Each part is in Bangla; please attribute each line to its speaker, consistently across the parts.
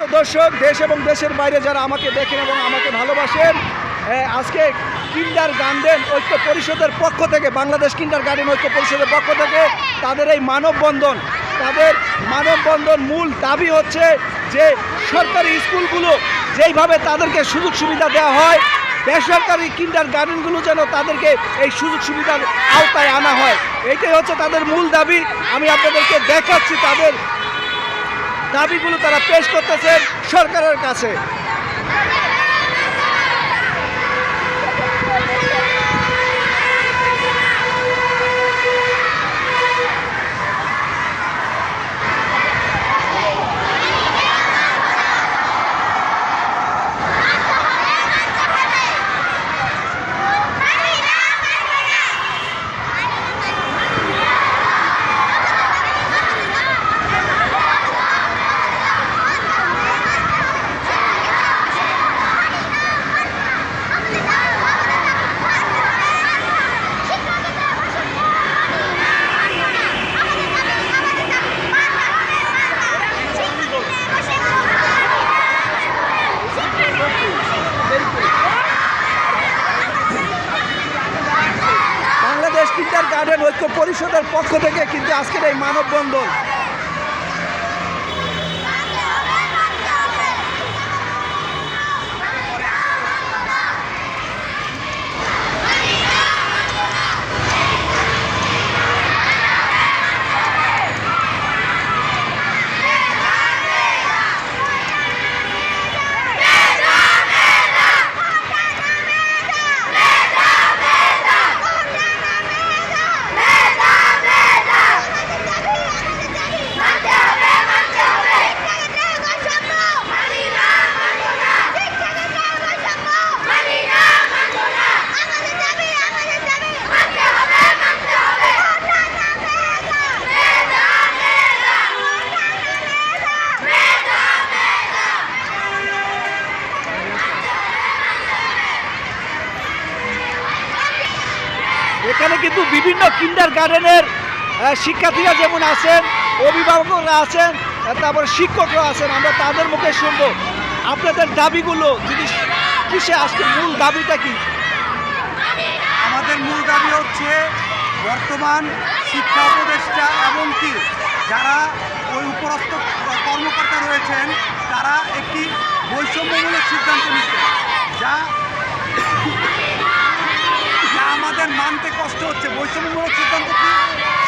Speaker 1: দর্শক, দেশ এবং দেশের বাইরে যারা আমাকে দেখেন এবং আমাকে ভালোবাসেন আজকে কিন্ডার গার্ডেন ঐক্য পরিষদের পক্ষ থেকে, বাংলাদেশ কিন্ডার গার্ডেন ঐক্য পরিষদের পক্ষ থেকে তাদের এই মানববন্ধন, তাদের মানববন্ধন মূল দাবি হচ্ছে যে সরকারি স্কুলগুলো যেইভাবে তাদেরকে সুযোগ সুবিধা দেওয়া হয়, বেসরকারি কিন্ডার গার্ডেনগুলো যেন তাদেরকে এই সুযোগ সুবিধার আওতায় আনা হয়। এইটাই হচ্ছে তাদের মূল দাবি। আমি আপনাদেরকে দেখাচ্ছি তাদের দাবিগুলো তারা পেশ করতেছেন সরকারের কাছে বাংলাদেশ কিন্ডার গার্ডেন ঐক্য পরিষদের পক্ষ থেকে কিন্তু আজকের এই মানববন্ধন। এখানে কিন্তু বিভিন্ন কিন্ডার গার্ডেনের শিক্ষার্থীরা যেমন আছেন, অভিভাবকরা আছেন তারপরে শিক্ষকরা আছেন, আমরা তাদের মুখে শুনব। আপনাদের দাবিগুলো, যদি কিসে আজকে মূল দাবিটা কি?
Speaker 2: আমাদের মূল দাবি হচ্ছে বর্তমান শিক্ষা উপদেষ্টা এমনকি যারা ওই উপরস্থ কর্মকর্তা রয়েছেন, তারা একটি বৈষম্যমূলক সিদ্ধান্ত নিচ্ছে, যা আমাদের মানতে কষ্ট হচ্ছে। বৈষম্যমূলক সিদ্ধান্ত কি?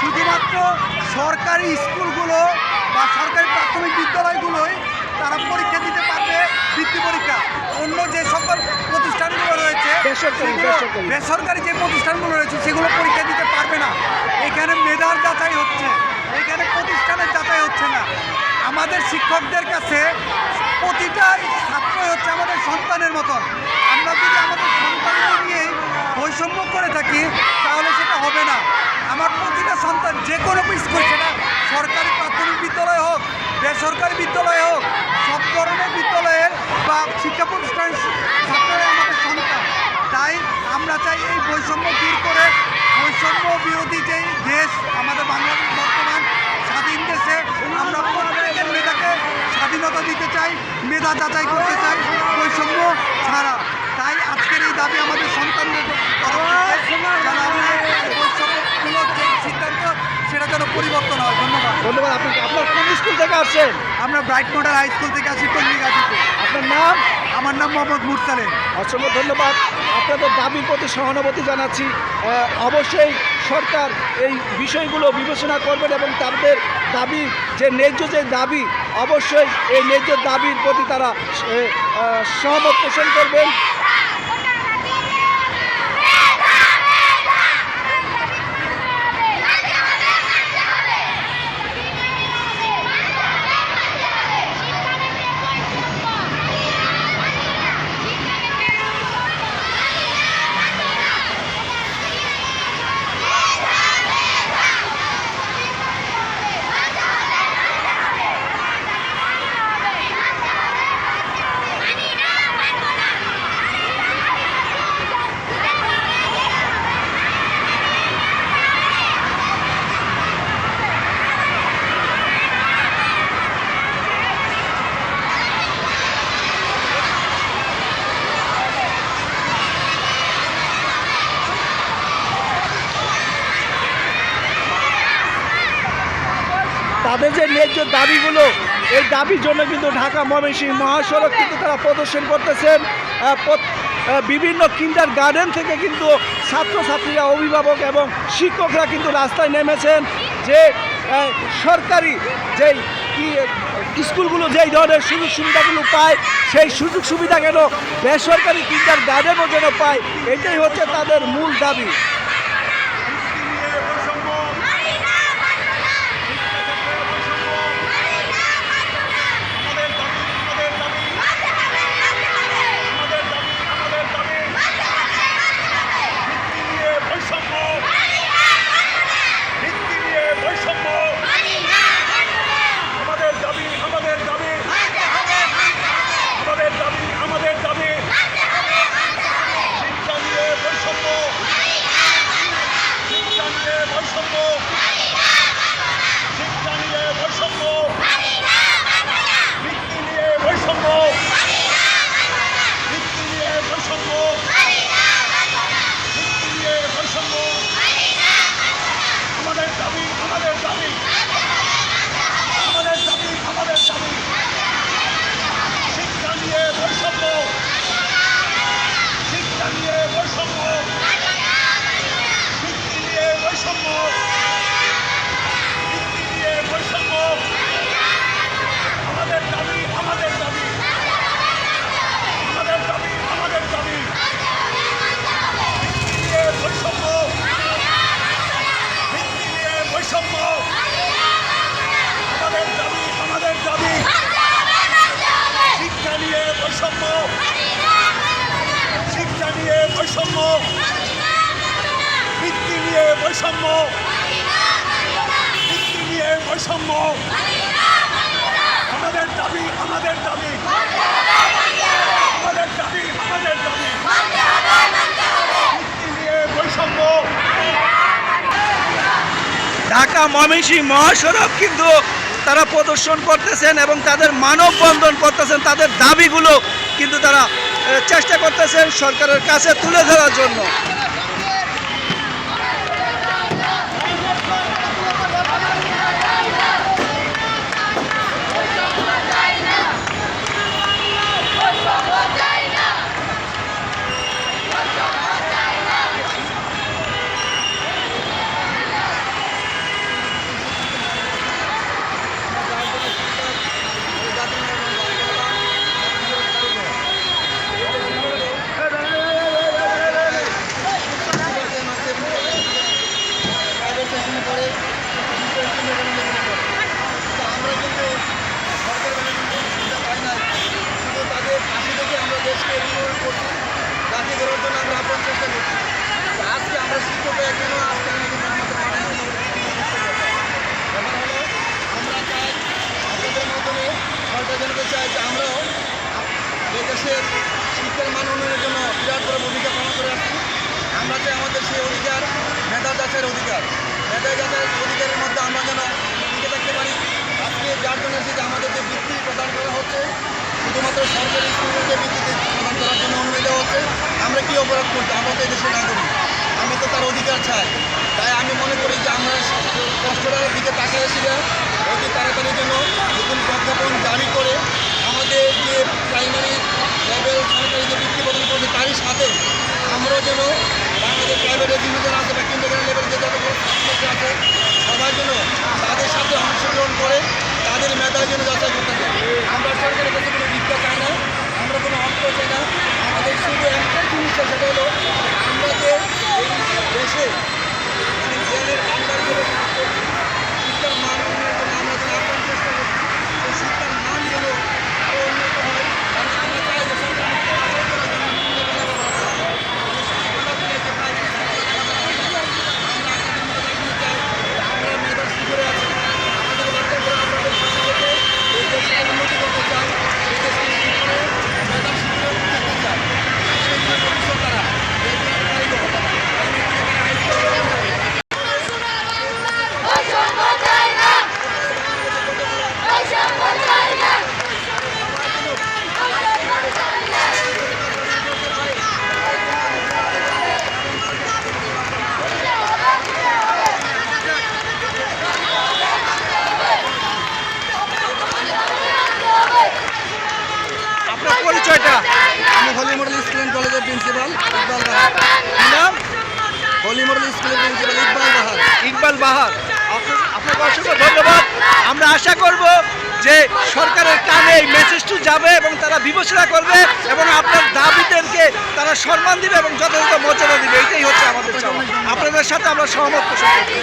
Speaker 2: শুধুমাত্র সরকারি স্কুলগুলো বা সরকারি প্রাথমিক বিদ্যালয়গুলোই তারা পরীক্ষা দিতে পারবে বৃত্তি পরীক্ষা। অন্য যে সকল প্রতিষ্ঠানগুলো রয়েছে
Speaker 1: বেসরকারি,
Speaker 2: সেগুলো-
Speaker 1: বেসরকারি।
Speaker 2: বেসরকারি যে প্রতিষ্ঠানগুলো রয়েছে সেগুলো পরীক্ষা দিতে পারবে না। এখানে মেধার যাচাই হচ্ছে এখানে প্রতিষ্ঠানের যাচাই হচ্ছে না। আমাদের শিক্ষকদের কাছে প্রতিটা ছাত্রই হচ্ছে আমাদের সন্তানের মতন। আমরা যদি আমাদের সন্তানকে নিয়েই বৈষম্য করে থাকি, তাহলে সেটা হবে না। আমার প্রতিটা সন্তান যে কোনো স্কুল সেটা সরকারি প্রাথমিক বিদ্যালয় হোক, বেসরকারি বিদ্যালয় হোক, সব ধরনের বিদ্যালয়ের বা শিক্ষা প্রতিষ্ঠানের ছাত্ররা আমাদের সন্তান। তাই আমরা চাই এই বৈষম্য দূর করে, বৈষম্য বিরোধী যেই দেশ আমাদের বাংলাদেশ বর্তমান স্বাধীন দেশে, আমরা মেধাকে স্বাধীনতা দিতে চাই, মেধা যাচাই করতে চাই, বৈষম্য ছাড়া। দাবি আমাদের সন্তানদের সিদ্ধান্ত সেটা যেন পরিবর্তন হয়। ধন্যবাদ।
Speaker 1: ধন্যবাদ। আপনাকে আপনার কোন স্কুল থেকে আসছেন?
Speaker 2: আমরা ব্রাইট মডেল হাই স্কুল থেকে আসি টঙ্গি গাজীপুর।
Speaker 1: আপনার নাম?
Speaker 2: আমার নাম মোহাম্মদ মুরসালেম
Speaker 1: অসংখ্য ধন্যবাদ। আপনাদের দাবির প্রতি সহানুভূতি জানাচ্ছি। অবশ্যই সরকার এই বিষয়গুলো বিবেচনা করবেন এবং তাদের দাবি যে ন্যায্য যে দাবি অবশ্যই এই ন্যায্য দাবির প্রতি তারা সহমত পোষণ করবেন। তাদের যে ন্যায্য দাবিগুলো, এই দাবির জন্য কিন্তু ঢাকা ময়মনসিংহ মহাসড়ক কিন্তু তারা প্রদর্শন করতেছেন। বিভিন্ন কিন্ডার গার্ডেন থেকে কিন্তু ছাত্রছাত্রীরা, অভিভাবক এবং শিক্ষকরা কিন্তু রাস্তায় নেমেছেন। যে সরকারি যেই স্কুলগুলো যেই ধরনের সুযোগ সুবিধাগুলো পায়, সেই সুযোগ সুবিধা কেন বেসরকারি কিন্ডার গার্ডেনও যেন পায়, এটাই হচ্ছে তাদের মূল দাবি। ঢাকা ময়মনসিংহ মহাসড়ক কিন্তু তারা প্রদর্শন করতেছেন এবং তাদের মানববন্ধন করতেছেন, তাদের দাবিগুলো কিন্তু তারা চেষ্টা করতেছেন সরকারের কাছে তুলে ধরার জন্য
Speaker 3: আমরা কিন্তু সরকারের কোনো সুবিধা পাই না শুধু তাদের পাশে থেকে আমরা দেশকে এগিয়ে করছি জাতি করার জন্য আমরা আপ্রাণ চেষ্টা করছি তো আজকে আমরা শিক্ষক কেন আজকে আমরা কিন্তু আমাদের মাঠে নামে ব্যাপার হলো আমরা চাই আপনাদের মাধ্যমে সরকার জানাতে চাই যে আমরাও এই দেশের শিক্ষার মান উন্নয়নের জন্য বিরাট বড় ভূমিকা পালন করে আসছি আমরা চাই আমাদের সেই অধিকার মেধা যাচাইয়ের অধিকার। মেধা যাচাইয়ের অধিকারের মধ্যে আমরা যেন টিকে থাকতে পারি। আজকে যার জন্য এসে যে আমাদের যে বৃত্তি প্রদান করা হচ্ছে, শুধুমাত্র সরকারি স্কুলকে বৃত্তি প্রদান করার জন্য অনুমতি দেওয়া হচ্ছে, আমরা কি অপরাধ করছি আমরা তো এই দেশের নাগরিক। আমরা তো তার অধিকার চাই। তাই আমি মনে করি যে আমরা কষ্টটার দিকে তাকিয়ে ছিলাম অতি তাড়াতাড়ির জন্য নতুন প্রজ্ঞাপন জারি করে আমাদের যে প্রাইমারি লেভেল সরকারি যে বৃত্তি প্রদান করছে, তারই সাথে আমরাও যেন বাংলাদেশ প্রাইভেট এডুকেশন সবাই জন্য তাদের সাথে অংশগ্রহণ করে তাদের মেধার জন্য যাচাই করতে চাই আমরা সরকারের কাছে কোনো ভিক্ষা চাই না, আমরা কোনো অর্থ চাই না। আমাদের শুধু একটাই জিনিসটা সেটা হলো আমরা যে এই দেশে মানে জ্ঞানের ভান্ডার করে শিক্ষার মান উন্নয়নের জন্য আমরা যেন আপ্রাণ চেষ্টা করছি সেই শিক্ষার মান যেন আরও উন্নত হয় কারণ আমরা চাই যে সরকার আমাদের বাছাই করার জন্য বিভিন্ন ধরনের ব্যবস্থা আছে। এই শিক্ষাটা দিলে যে private school থেকে আমরা আমরা আপনাদের মতো এখানে চাই যে আমরা মেধার শিখরে আছি আমাদের বাচ্চা করে আমাদের সাথে থেকে এই দেশকে উন্নতি করতে চাই এই দেশকে শিক্ষরে মেধার শিখরে থাকতে চাই সেই জন্য ভবিষ্যৎ তারা এই কারিগর প্রিন্সিপাল ইকবাল বাহার
Speaker 1: কি নাম
Speaker 3: ইকবাল বাহার।
Speaker 1: ধন্যবাদ। আমরা আশা করব যে সরকারের কানে এই মেসেজটি যাবে এবং তারা বিবেচনা করবে এবং আপনার দাবিদেরকে তারা সম্মান দিবে এবং যথাযথ মর্যাদা দিবে। এটাই হচ্ছে আমাদের আপনাদের সাথে আমরা সহমত পোষণ করি